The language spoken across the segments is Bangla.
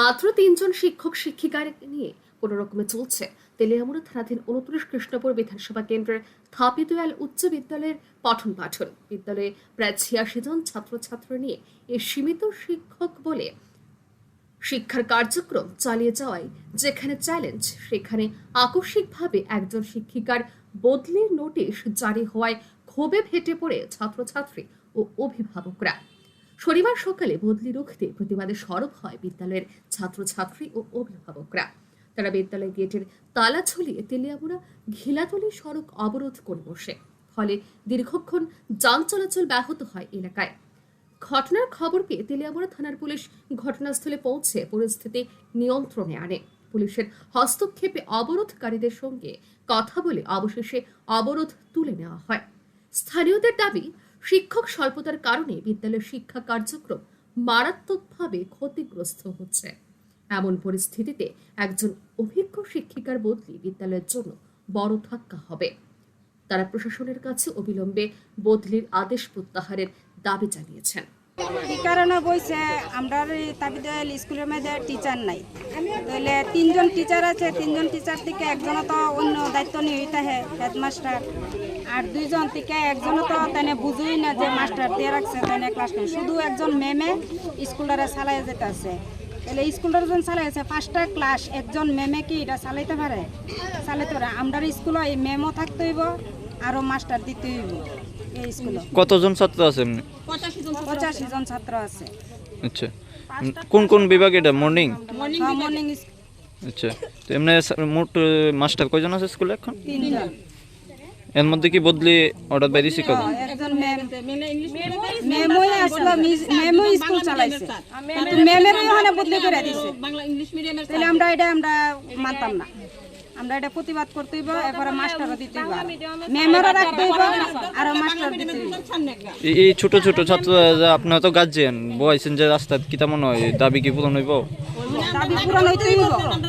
মাত্র তিনজন শিক্ষক শিক্ষিকার নিয়ে কোনো রকমে চলছে। তেলিয়ামুড়া থানাধীন উনত্রিশ কৃষ্ণপুর বিধানসভা কেন্দ্রের থাপিদয়াল উচ্চ বিদ্যালয়ের পঠন পাঠন। বিদ্যালয়ে প্রায় ছিয়াশি জন ছাত্রছাত্রী নিয়ে এ সীমিত শিক্ষক বলে শিক্ষার কার্যক্রম চালিয়ে যাওয়ায় যেখানে চ্যালেঞ্জ, সেখানে আকস্মিকভাবে একজন শিক্ষিকার বদলির নোটিশ জারি হওয়ায় ক্ষোভে ফেটে পড়ে ছাত্রছাত্রী ও অভিভাবকরা। শনিবার সকালে বদলি রুখতে প্রতিবাদে সরব হয় বিদ্যালয়ের ছাত্রছাত্রী ও অভিভাবকরা। তারা বিদ্যালয় গেটের তালা ঝুলিয়ে তেলিয়ামুড়া ঘিলাতলি সড়ক অবরোধ করে বসে। ফলে দীর্ঘক্ষণ যান চলাচল ব্যাহত হয় এলাকায়। ঘটনার খবর পেয়ে তেলিয়ামুড়া থানার পুলিশ ঘটনাস্থলে পৌঁছে পরিস্থিতি নিয়ন্ত্রণে আনে। পুলিশের হস্তক্ষেপে অবরোধকারীদের সঙ্গে কথা বলে অবশেষে অবরোধ তুলে নেওয়া হয়। স্থানীয়দের দাবি শিক্ষক স্বল্পতার কারণে বিদ্যালয়ের শিক্ষা কার্যক্রম মারাত্মকভাবে ক্ষতিগ্রস্ত হচ্ছে। এমন পরিস্থিতিতে একজন অভিজ্ঞ শিক্ষিকার বদলি বিদ্যালয়ের জন্য বড় ধাক্কা হবে। তারা প্রশাসনের কাছে অবিলম্বে বদলির আদেশ প্রত্যাহারের দাবি জানিয়েছেন। কি কারণে বইছে আমরা তাবিদাল স্কুলের মধ্যে টিচার নাই। তাহলে তিনজন টিচার আছে, তিনজন টিচার থেকে একজন তো অন্য দায়িত্ব নিয়ে থাকে হেডমাস্টার আর দুইজন থেকে একজন তো তাই বুঝুই না যে মাস্টার দিয়ে রাখছে তাই ক্লাস নেই। শুধু একজন ম্যামে স্কুলটারে চালাই যেতে আছে তাহলে স্কুলটার যখন চালাইছে পাঁচটা ক্লাস একজন ম্যামে কি এটা চালাইতে পারে? চালাইতে পারে। আমরা স্কুলে এই ম্যামও থাকতে হইব আরও মাস্টার দিতে হইব এই স্কুলে কতজন ছাত্র আছে পঁচাশি জন ছাত্র আছে। আচ্ছা। কোন কোন বিভাগ এটা? মর্নিং মর্নিং আচ্ছা। তো এমনি মোট মাস্টার কয়জন আছে স্কুলে এখন? তিনজন। এর মধ্যে কি বদলি অর্ডার বাইরেছি কত একজন ম্যাম ম্যামই আসলো ম্যামই স্কুল চালাইছে। কিন্তু ম্যামেরই ওখানে বদলি করে দিছে। তাহলে আমরা এটা আমরা মানতাম না। আমরা এটা প্রতিবাদ করতে হইব এরপরে মাস্টারও দিতে হইব ম্যামেরও রাখতে হইব আর। মাস্টার দিতে হইব। এই- ছোট ছোট ছাত্র আপনারা তো গার্জিয়ান বয়সেন যে রাস্তা কি তেমন হয়? দাবি কি পূরণ হইব? দাবি পূরণ হইতে হইব।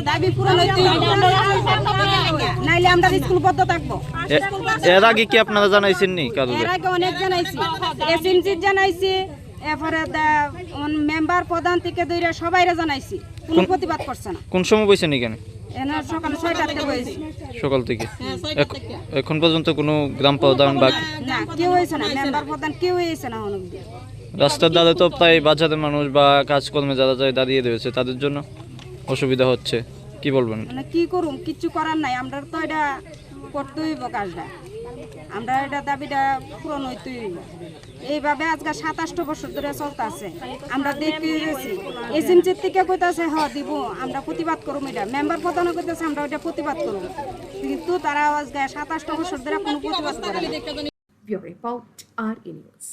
দাবি পূরণ হইতে হইব। নাইলে আমরা স্কুল বদ্ধ থাকব। এর আগে কি আপনারা জানাইছেন নি এর আগে অনেক জানাইছি। এসএমসি জানাইছি এরপরে মেম্বার প্রধান থেকে দইরা সবাইরে জানাইছি। কোনো প্রতিবাদ করছে না। কোন সময় বইছেন এখানে? সকাল থেকে এখন পর্যন্ত কোনো গ্রাম প্রধান বা রাস্তার ধারে তো প্রায় বাজারের মানুষ বা কাজকর্মে যারা যায় দাঁড়িয়ে রয়েছে তাদের জন্য অসুবিধা হচ্ছে। কি বলবেন? মানে কি করুম? কিচ্ছু করার নাই। আমরা তো এটা করতে হইব কাজটা। আমরা এটা দাবিটা পূরণ হইতে হইব। এইভাবে আজকে সাতাশটা বছর ধরে চলতেছে। আমরা দেখতে গেছি। এসএমসির থেকে কইতাছে হ দিব। আমরা প্রতিবাদ করুম এটা। মেম্বার প্রধানও কইতাছে আমরা ওইটা প্রতিবাদ করুম। কিন্তু তারা আজকে সাতাশটা বছর ধরে কোনো প্রতিবাদ করে রিপোর্ট আর নিউজ